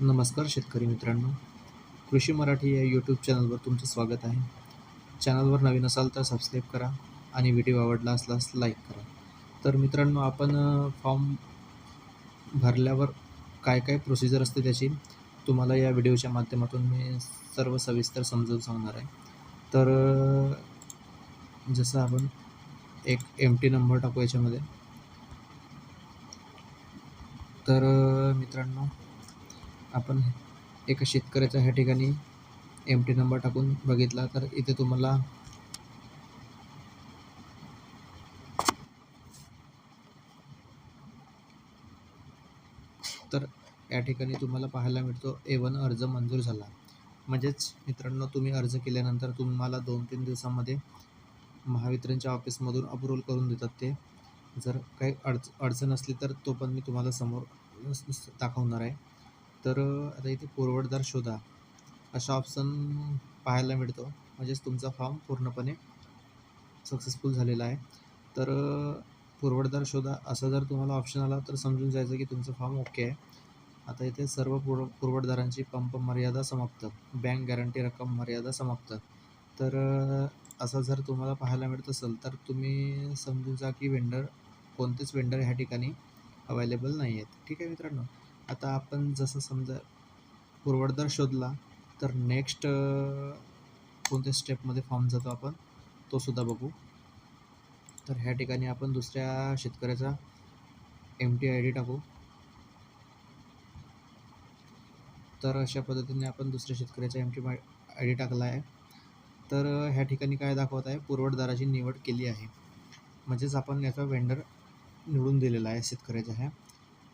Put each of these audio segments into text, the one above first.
नमस्कार शेतकरी मित्रांनो. कृषी मराठी या यूट्यूब चॅनलवर तुमचं स्वागत आहे. चॅनलवर नवीन असाल तर सबस्क्राईब करा आणि व्हिडिओ आवडला असल्यास लाईक करा. तर मित्रांनो आपण फॉर्म भरल्यावर काय काय प्रोसिजर असते त्याची तुम्हाला या व्हिडिओच्या माध्यमातून मी सर्व सविस्तर समजून सांगणार आहे. तर जसं आपण एक एम टी नंबर टाकू याच्यामध्ये. तर मित्रांनो आपण एका शेतकऱ्याच्या ह्या ठिकाणी एम टी नंबर टाकून बघितला तर इथे तुम्हाला तर या ठिकाणी तुम्हाला पाहायला मिळतो ए वन अर्ज मंजूर झाला. म्हणजेच मित्रांनो तुम्ही अर्ज केल्यानंतर तुम्हाला दोन तीन दिवसामध्ये महावितरणच्या ऑफिसमधून अप्रूव्हल करून देतात ते. जर काही अडच अडचण असली तर तो पण मी तुम्हाला समोर दाखवणार आहे. तर आता इथे पुरवठदार शोधा. असा ऑप्शन पाहायला मिळतो. म्हणजेच तुमचा फॉर्म पूर्णपणे सक्सेसफुल झालेला आहे. तर पुरवठदार शोधा. असा जर तुम्हाला ऑप्शन आला तर समजून जायचं की तुमचं फॉर्म ओके आहे. आता इथे सर्व पुर पुरवठदारांची पंप मर्यादा समाप्त. बँक गॅरंटी रक्कम मर्यादा समाप्त. तर असं जर तुम्हाला पाहायला मिळत असेल तर तुम्ही समजून जा की वेंडर कोणतेच वेंडर ह्या ठिकाणी अवेलेबल नाही आहेत ठीक आहे मित्रांनो? आता आपण जसं समजा पुरवडदार शोधला तर नेक्स्ट कोणत्या स्टेपमध्ये फॉर्म जातो आपण तो सुद्धा बघू. तर ह्या ठिकाणी आपण दुसऱ्या शेतकऱ्याचा एम टी आय डी टाकू. तर अशा पद्धतीने आपण दुसऱ्या शेतकऱ्याचा एम टी आय डी टाकला आहे. तर ह्या ठिकाणी काय दाखवत आहे? पुरवठदाराची निवड केली आहे. म्हणजेच आपण याचा वेंडर निवडून दिलेला आहे शेतकऱ्याच्या ह्या.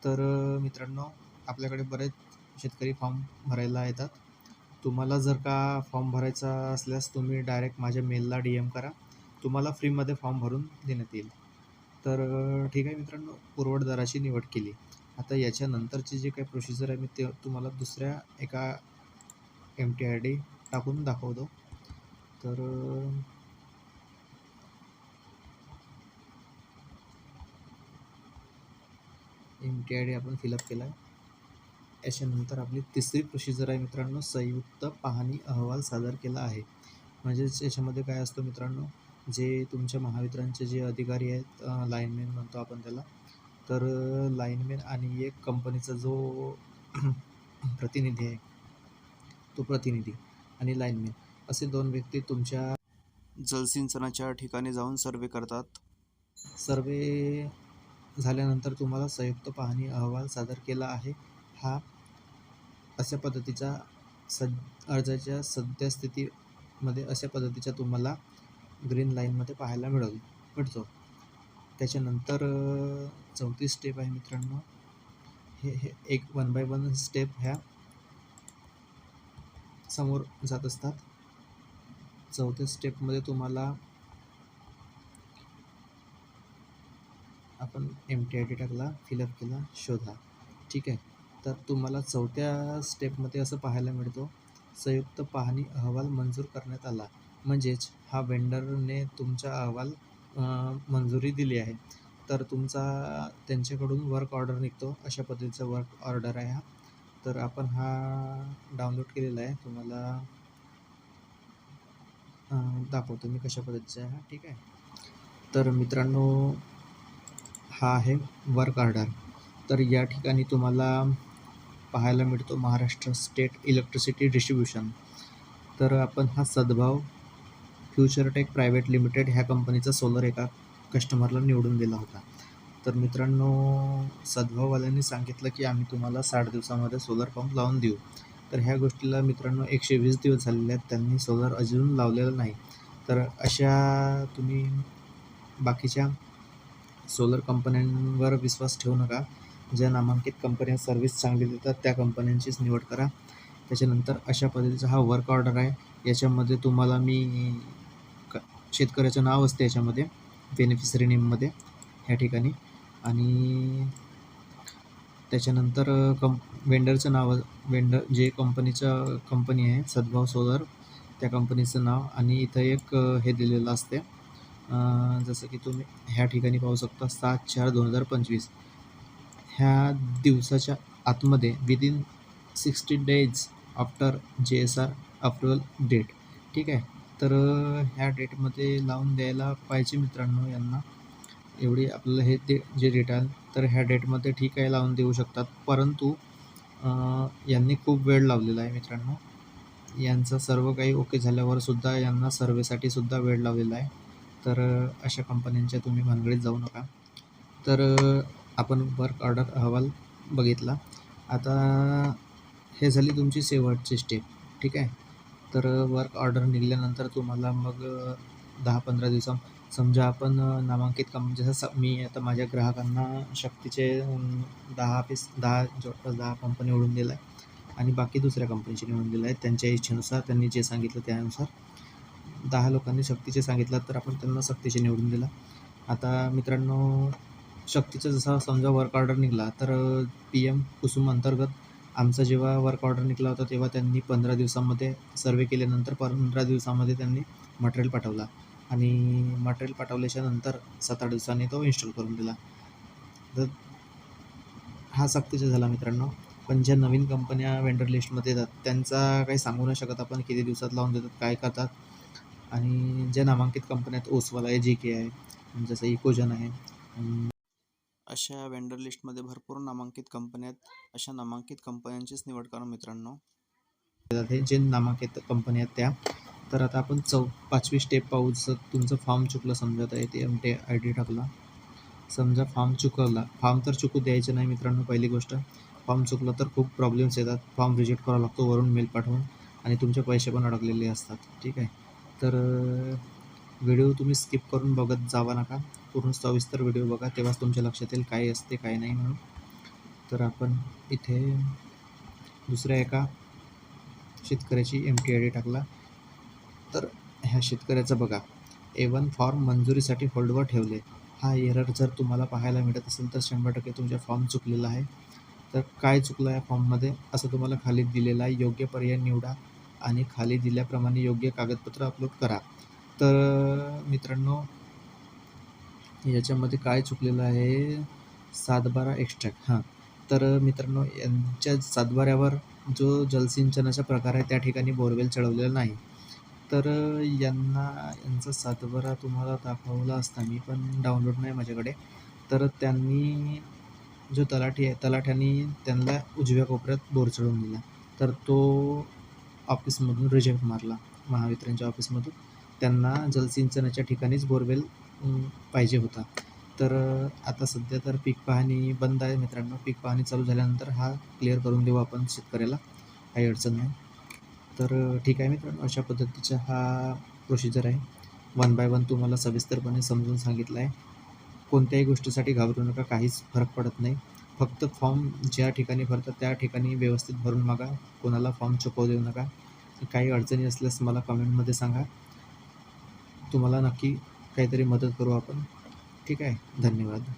तर मित्रांनो आपल्याकडे बरेच शेतकरी फॉर्म भरायला येतात. तुम्हाला जर का फॉर्म भरायचा असल्यास तुम्ही डायरेक्ट माझ्या मेलला डी एम करा. तुम्हाला फ्रीमध्ये फॉर्म भरून देण्यात येईल. तर ठीक आहे मित्रांनो पुरवठदाराची निवड केली. आता याच्यानंतरची जी काही प्रोसिजर आहे मी ते तुम्हाला दुसऱ्या एका एम टी आय डी टाकून दाखवतो. तर एम टी आय डी आपण फिलअप केला आहे याच्यानंतर आपली तिसरी प्रोसिजर आहे मित्रांनो संयुक्त पाहणी अहवाल सादर केला आहे. म्हणजेच याच्यामध्ये काय असतो मित्रांनो जे तुमच्या महावितरणचे जे अधिकारी आहेत लाईनमॅन म्हणतो आपण त्याला तर लाईनमॅन आणि एक कंपनीचा जो प्रतिनिधी आहे तो प्रतिनिधी आणि लाईनमॅन असे दोन व्यक्ती तुमच्या जलसिंचनाच्या ठिकाणी जाऊन सर्वे करतात. सर्वे झाल्यानंतर तुम्हाला संयुक्त पाहणी अहवाल सादर केला आहे. हा अशा पद्धतीचा सद अर्जाच्या सद्यस्थितीमध्ये अशा पद्धतीचा तुम्हाला ग्रीन लाईनमध्ये पाहायला मिळेल मिळतो. त्याच्यानंतर चौथी स्टेप आहे मित्रांनो. हे हे एक वन बाय वन स्टेप ह्या समोर जात असतात. चौथ्या स्टेपमध्ये तुम्हाला आपण एम टी आय डी टाकला फिलअप केला शोधा. ठीक आहे? तर तुम्हाला चौथ्या स्टेपमध्ये असं पाहायला मिळतो. संयुक्त पाहणी अहवाल मंजूर करण्यात आला. म्हणजेच हा वेंडरने तुमचा अहवाल मंजुरी दिली आहे. तर तुमचा त्यांच्याकडून वर्क ऑर्डर निघतो. अशा पद्धतीचा वर्क ऑर्डर आहे हा. तर आपण हा डाउनलोड केलेला आहे. तुम्हाला दाखवतो मी कशा पद्धतीचा आहे हा. ठीक आहे. तर मित्रांनो हा आहे वर्क ऑर्डर तर या ठिकाणी तुम्हाला पाहायला मिळतो महाराष्ट्र स्टेट इलेक्ट्रिसिटी डिस्ट्रीब्युशन. तर आपण हा सद्भाव फ्युचरटेक प्रायव्हेट लिमिटेड ह्या कंपनीचा सोलर एका कस्टमरला निवडून दिला होता. तर मित्रांनो सद्भाववाल्यांनी सांगितलं की आम्ही तुम्हाला साठ दिवसामध्ये सोलर पंप लावून देऊ. तर ह्या गोष्टीला मित्रांनो एकशे वीस दिवस झालेले आहेत. त्यांनी सोलर अजून लावलेलं नाही. तर अशा तुम्ही बाकीच्या सोलर कंपन्यांवर विश्वास ठेवू नका. ज्या नामांकित कंपन्या सर्व्हिस चांगली देतात त्या कंपन्यांचीच निवड करा. त्याच्यानंतर अशा पद्धतीचा हा वर्क ऑर्डर आहे. याच्यामध्ये तुम्हाला मी क शेतकऱ्याचं नाव असते याच्यामध्ये बेनिफिशरी नेममध्ये ह्या ठिकाणी. आणि त्याच्यानंतर कं वेंडरचं नाव वेंडर जे कंपनीचं कंपनी आहे सद्भाव सोलर त्या कंपनीचं नाव. आणि इथं एक हे दिलेलं असते जसं की तुम्ही ह्या ठिकाणी पाहू शकता सात चार दोन हजार पंचवीस. ह्या दिवसाच्या आतमध्ये within sixty days after J S R approval date ठीक आहे? तर ह्या डेटमध्ये लावून द्यायला पाहिजे मित्रांनो यांना. एवढी आपल्याला हे ते जे डेट आहे तर ह्या डेटमध्ये ठीक आहे लावून देऊ शकतात. परंतु यांनी खूप वेळ लावलेला आहे मित्रांनो. यांचं सर्व काही ओके झाल्यावर सुद्धा यांना सर्वेसाठी सुद्धा वेळ लावलेला आहे. तर अशा कंपन्यांच्या तुम्ही भानगडीत जाऊ नका. तर आपण वर्क ऑर्डर अहवाल बघितला. आता हे झाली तुमची शेवटची स्टेप ठीक आहे? तर वर्क ऑर्डर निघाल्यानंतर तुम्हाला मग दहा पंधरा दिवसा समजा आपण नामांकित कम म्हणजे जसं स मी आता माझ्या ग्राहकांना शक्तीचे दहा पीस दहा जवळपास दहा कंपनी निवडून दिला आहे आणि बाकी दुसऱ्या कंपनीचे निवडून दिलं आहे त्यांच्या इच्छेनुसार त्यांनी जे सांगितलं त्यानुसार दहा लोकांनी शक्तीचे सांगितलं तर आपण त्यांना शक्तीचे निवडून दिला. आता मित्रांनो शक्तीचं जसा समजा वर्क ऑर्डर निघाला तर पी एम कुसुम अंतर्गत आमचा जेव्हा वर्क ऑर्डर निघाला होता तेव्हा त्यांनी पंधरा दिवसामध्ये सर्वे केल्यानंतर पंधरा दिवसामध्ये त्यांनी मटेरियल पाठवला. आणि मटेरियल पाठवल्याच्या नंतर सात आठ दिवसांनी तो इन्स्टॉल करून दिला. तर हा सक्तीचा झाला मित्रांनो. पण ज्या नवीन कंपन्या वेंडर लिस्टमध्ये येतात त्यांचा काही सांगू नाही शकत आपण किती दिवसात लावून देतात काय करतात आणि ज्या नामांकित कंपन्या आहेत ओसवाल आहे जी के आहे जसं इकोजन आहे अशा वेंडर लिस्टमध्ये भरपूर नामांकित कंपन्या आहेत. अशा नामांकित कंपन्यांचीच निवड करा मित्रांनो. हे जे नामांकित कंपन्या आहेत त्या तर आता आपण चौ पाचवी स्टेप पाहू. जसं तुमचं फॉर्म चुकलं समजा तर ते एम टी आय डी टाकला. समजा फॉर्म चुकवला फॉर्म तर चुकू द्यायचं नाही मित्रांनो पहिली गोष्ट. फॉर्म चुकलं तर खूप प्रॉब्लेम्स येतात. फॉर्म रिजेक्ट करावा लागतो वरून मेल पाठवून. आणि तुमचे पैसे पण अडकलेले असतात. ठीक आहे. तर व्हिडिओ तुम्ही स्किप करून बघत जावा नका. पूर्ण सविस्तर व्हिडिओ बघा तेव्हाच तुमच्या लक्षात येईल काय असते काय नाही म्हणून. तर आपण इथे दुसऱ्या एका शेतकऱ्याची एम टी आय डी टाकला. तर ह्या शेतकऱ्याचं बघा. ए वन फॉर्म मंजुरीसाठी होल्डवर ठेवले. हा एरर जर तुम्हाला पाहायला मिळत असेल तर शंभर टक्के तुमचा फॉर्म चुकलेला आहे. तर काय चुकलं आहे फॉर्ममध्ये असं तुम्हाला खाली दिलेलं आहे. योग्य पर्याय निवडा आणि खाली दिल्याप्रमाणे योग्य कागदपत्र अपलोड करा. तर मित्रांनो याच्यामध्ये काय चुकलेलं आहे? सातबारा एक्स्ट्रॅक्ट हां. तर मित्रांनो यांच्या सातबाऱ्यावर जो जलसिंचनाचा प्रकार आहे त्या ठिकाणी बोरवेल चढवलेला नाही. तर यांना यांचा सातबारा तुम्हाला दाखवला असता मी पण डाउनलोड नाही माझ्याकडे. तर त्यांनी जो तलाठी आहे तलाठ्यांनी त्यांना उजव्या कोपऱ्यात बोर चढवून दिला. तर तो ऑफिसमधून रिजेक्ट मारला महावितरणच्या ऑफिसमधून त्यांना जलसिंचनाच्या ठिकाणीच बोरवेल पाहिजे होता. तर आता सध्या तर पीक पाहणी बंद आहे मित्रांनो. पीक पाहणी चालू झाल्यानंतर हा क्लिअर करून देऊ आपण शेतकऱ्याला. काही अडचण नाही. तर ठीक आहे मित्रांनो. अशा पद्धतीचा हा प्रोसिजर आहे. वन बाय वन तुम्हाला सविस्तरपणे समजून सांगितलं आहे कोणत्याही गोष्टीसाठी घाबरू नका. काहीच फरक पडत नाही. फक्त फॉर्म ज्या ठिकाणी भरतात त्या ठिकाणी व्यवस्थित भरून मागा. कोणाला फॉर्म चुकवू देऊ नका. काही अडचणी असल्यास मला कमेंटमध्ये सांगा. तुम्हाला नक्की काहीतरी मदत करू आपण. ठीक आहे. धन्यवाद.